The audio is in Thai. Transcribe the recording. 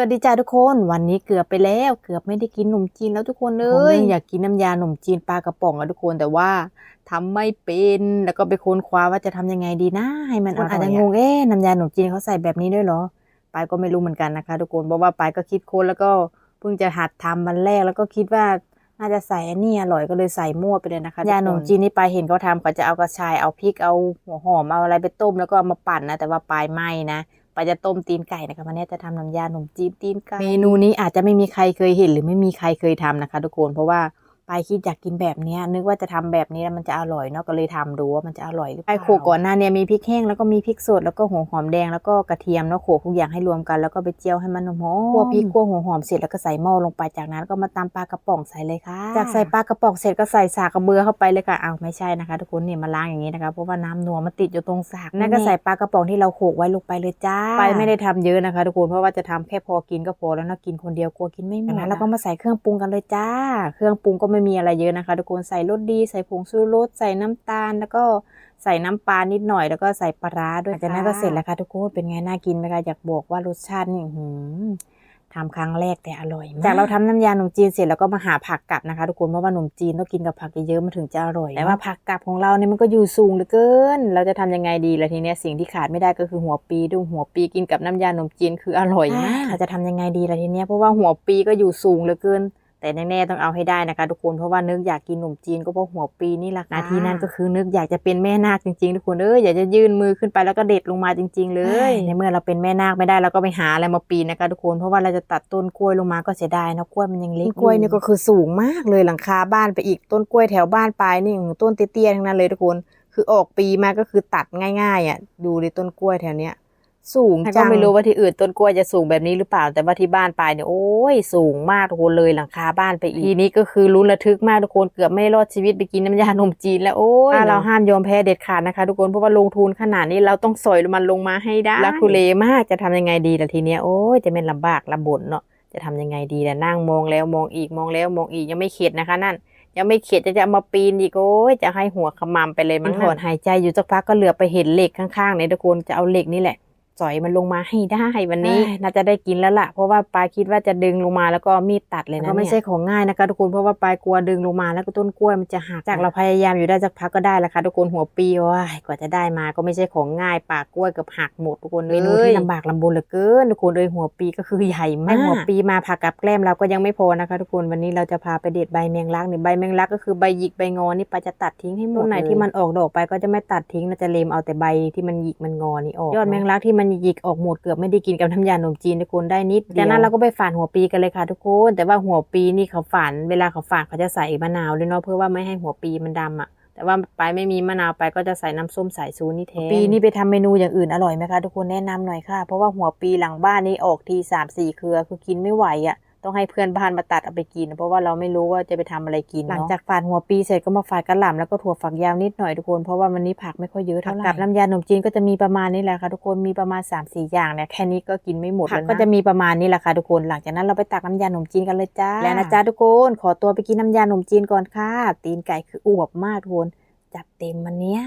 สวัสดีจ้าทุกคนวันนี้เกือบไปแล้วเกือบไม่ได้กินขนมจีนแล้วทุกคนเลยอยากกินน้ำยาขนมจีนปลากระป๋องอะทุกคนแต่ว่าทำไม่เป็นแล้วก็ไปค้นคว้าว่าจะทำยังไงดีนะให้มันคนอาอาจจจะจะงงงงเอ๊ะน้ำยาขนมจีนเขาใส่แบบนี้ด้วยเหรอปายก็ไม่รู้เหมือนกันนะคะ ทุกคนเพราะว่าปายก็คิดค้นแล้วก็เพิ่งจะหัดทำมันแรกแล้วก็คิดว่าน่าจะใส่อันนี้อร่อยก็เลยใส่มั่วไปเลยนะคะยาขนมจีนนี่ปายเห็นเขาทำเขาจะเอากระชายเอาพริกเอาหัวหอมเอาอะไรไปต้มแล้วก็เอามาปั่นนะแต่ว่าปายไม่นะปาจะต้มตีนไก่นะคะวันนี้จะทำน้ำยานมจีนตีนไก่เมนูนี้อาจจะไม่มีใครเคยเห็นหรือไม่มีใครเคยทำนะคะ ทุกคนเพราะว่า ปายคิดอยากกินแบบเนี้ยนึกว่าจะทำแบบนี้แล้วมันจะอร่อยเนาะก็เลยทำดูว่ามันจะอร่อยหรือเปล่าปายโขลกก่อนหน้าเนี่ยมีพริกแห้งแล้วก็มีพริกสดแล้วก็หัวหอมแดงแล้วก็กระเทียมเนาะโขลกทุกอย่างให้รวมกันแล้วก็ไปเจียวให้มันหอมๆคั่วพริกคั่วหัวหอมเสร็จแล้วก็ใส่หม้อลงไปจากนั้นก็มาตำปลากระป๋องใส่เลยค่ะ จากใส่ปลากระป๋องเสร็จก็ใส่สากกระเบือเข้าไปเลยค่ะอ้าวไม่ใช่นะคะ ทุกคนเนี่ยมาล้างอย่างนี้นะคะเพราะว่าน้ำนัวมันติดอยู่ตรงสากนั่นก็ใส่ปลากระป๋องที่เราโขลกไว้ลงไปเลยจ้าไปไม่ได้ทำเยอะนะคะ ทุกคนเพราะว่าจะทำแค่พอกินก็พอแล้วนะกินคนเดียวกลัวกินไม่หมดจากนั้นเราก็มาใส่เครื่องปรุงกันเลยจ้า เครื่องปรุงก็ไม่มีอะไรเยอะนะคะ ทุกคนใส่รสดี ใส่ผงชูรสใส่น้ำตาล แล้วก็ใส่น้ำปลานิดหน่อยแล้วก็ใส่ปลาร้าด้วยจากนั้นก็เสร็จแล้วค่ะทุกคนเป็นไงน่ากินไหมคะอยากบอกว่ารสชาตินี่อื้อหือทำครั้งแรกแต่อร่อยมากจากเราทำน้ำยาขนมจีนเสร็จแล้วก็มาหาผักกลับนะคะ ทุกคนเพราะว่าขนมจีนต้องกินกับผักเยอะๆมันถึงจะอร่อยแต่ว่าผักกลับของเราเนี่ยมันก็อยู่สูงเหลือเกิน เราจะทำยังไงดีล่ะทีเนี้ยสิ่งที่ขาดไม่ได้ก็คือหัวปีด้วยหัวปีกินกับน้ำยาขนมจีนคืออร่อยมากเราจะทำยังไงดีล่ะทีเนี้ยเพราะว่าหัวปีก็อยู่สูงเหลือเกิน แต่แน่ๆต้องเอาให้ได้นะคะทุกคนเพราะว่านึกอยากกินขนมจีนก็เพราะหัวปีนี่แหละค่ะนาทีนั้นก็คือนึกอยากจะเป็นแม่นาคจริงๆทุกคนเอ้ยอยากจะยื่นมือขึ้นไปแล้วก็เด็ดลงมาจริง ๆ เลยในเมื่อเราเป็นแม่นาคไม่ได้เราก็ไปหาอะไรมาปีนนะคะทุกคนเพราะว่าเราจะตัดต้นกล้วยลงมาก็เสียดายนะกล้วยมันยังเล็กกล้วยนี่ก็คือสูงมากเลยหลังคาบ้านไปอีกต้นกล้วยแถวบ้านปลายนี่อื้อต้นเตี้ยๆทั้งนั้นเลยทุกคน คือออกปีมาก็คือตัดง่ายๆอะดูในต้นกล้วยแถวเนี้ย สูงจังก็ไม่รู้ว่าที่อื่นต้นกล้วยจะสูงแบบนี้หรือเปล่า แต่ว่าที่บ้านปลายเนี่ยโอ้ยสูงมากทุกคนเลยหลังคาบ้านไปอีกทีนี้ก็คือลุ้นระทึกมากทุกคนเกือบไม่ได้รอดชีวิตไปกินน้ำยาขนมจีนแล้วโอ้ยเราห้ามยอมแพ้เด็ดขาดนะคะ ทุกคนเพราะว่าลงทุนขนาดนี้เราต้องสอยมันลงมาให้ได้ลักทุเลมากจะทำยังไงดีล่ะทีเนี้ยโอ้ยจะเป็นลำบากลำบนเนาะจะทำยังไงดีล่ะนั่งมองแล้วมองอีกมองแล้วมองอีกยังไม่เข็ดนะคะนั่นยังไม่เข็ดจะจะเอามาปีนอีกโอ้ยจะให้หัวขมำไปเลยมั้งถอนหายใจอยู่สักพักก็เหลือไปเห็นเหล็กข้างๆเนี่ยทุกคนจะเอาเหล็กนี่แหละ สอยมันลงมาให้ได้วันนี้น่าจะได้กินแล้วล่ะ เพราะว่าปลายคิดว่าจะดึงลงมาแล้วก็มีดตัดเลยนะก็ไม่ใช่ของง่ายนะคะทุกคนเพราะว่าปลายกลัวดึงลงมาแล้วก็ต้นกล้วยมันจะหักจากเราพยายามอยู่ได้สักพักก็ได้แล้วค่ะทุกคนหัวปีว้ายกว่าจะได้มาก็ไม่ใช่ของง่ายปากกล้วยเกับหักหมดทุกคนเมนูที่ลำบากลำบนเหลือเกินทุกคนเลยหัวปีก็คือใหญ่มากหัวปีมาผักกับแกล้มเราก็ยังไม่พอนะคะ ทุกคนวันนี้เราจะพาไปเด็ดใบแมงลักเนี่ยใบแมงลักก็คือใบหยิกใบงอนี่ปลาจะตัดทิ้งให้หมดต้นไหนที่มันออกดอกไปก็จะไม่ตัดทิ้งนะจะเลมเอาแต่ใบที่มันหยิกมันงอนี่ออกยอดแมงลักที่มันหยิกออกหมดเกือบไม่ได้กินกับน้ำยาขนมจีนทุกคนได้นิดจากนั้นเราก็ไปฝานหัวปีกันเลยค่ะทุกคน แต่ว่าหัวปีนี่เขาฝานเวลาเขาฝานเขาจะใส่มะนาวด้วยเนาะเพื่อว่าไม่ให้หัวปีมันดำอะแต่ว่าไปไม่มีมะนาวไปก็จะใส่น้ำส้มสายชูนี่แทนปีนี่ไปทำเมนูอย่างอื่นอร่อยไหมคะทุกคนแนะนำหน่อยค่ะ เพราะว่าหัวปีหลังบ้านนี่ออกทีสามสี่เครือคือกินไม่ไหวอะ ต้องให้เพื่อนบ้านมาตัดเอาไปกิน เพราะว่าเราไม่รู้ว่าจะไปทำอะไรกินหลังจากฝานหัวปีเสร็จก็มาฝานกระหล่ำแล้วก็ถั่วฝักยาวนิดหน่อยทุกคนเพราะว่าวันนี้ผักไม่ค่อยเยอะเท่าไหร่กับน้ำยาขนมจีนก็จะมีประมาณนี้แหละค่ะทุกคนมีประมาณ3ามสี่อย่างเนี่ยแค่นี้ก็กินไม่หมดแล้วนะก็จะมีประมาณนี้แหละค่ะทุกคนหลังจากนั้นเราไปตักน้ำยาขนมจีนกันเลยจ้าแล้วนะจ๊ะทุกคนขอตัวไปกินน้ำยาขนมจีนก่อนค่ะตีนไก่คืออวบมากทุกคนจัดเต็มวันเนี้ย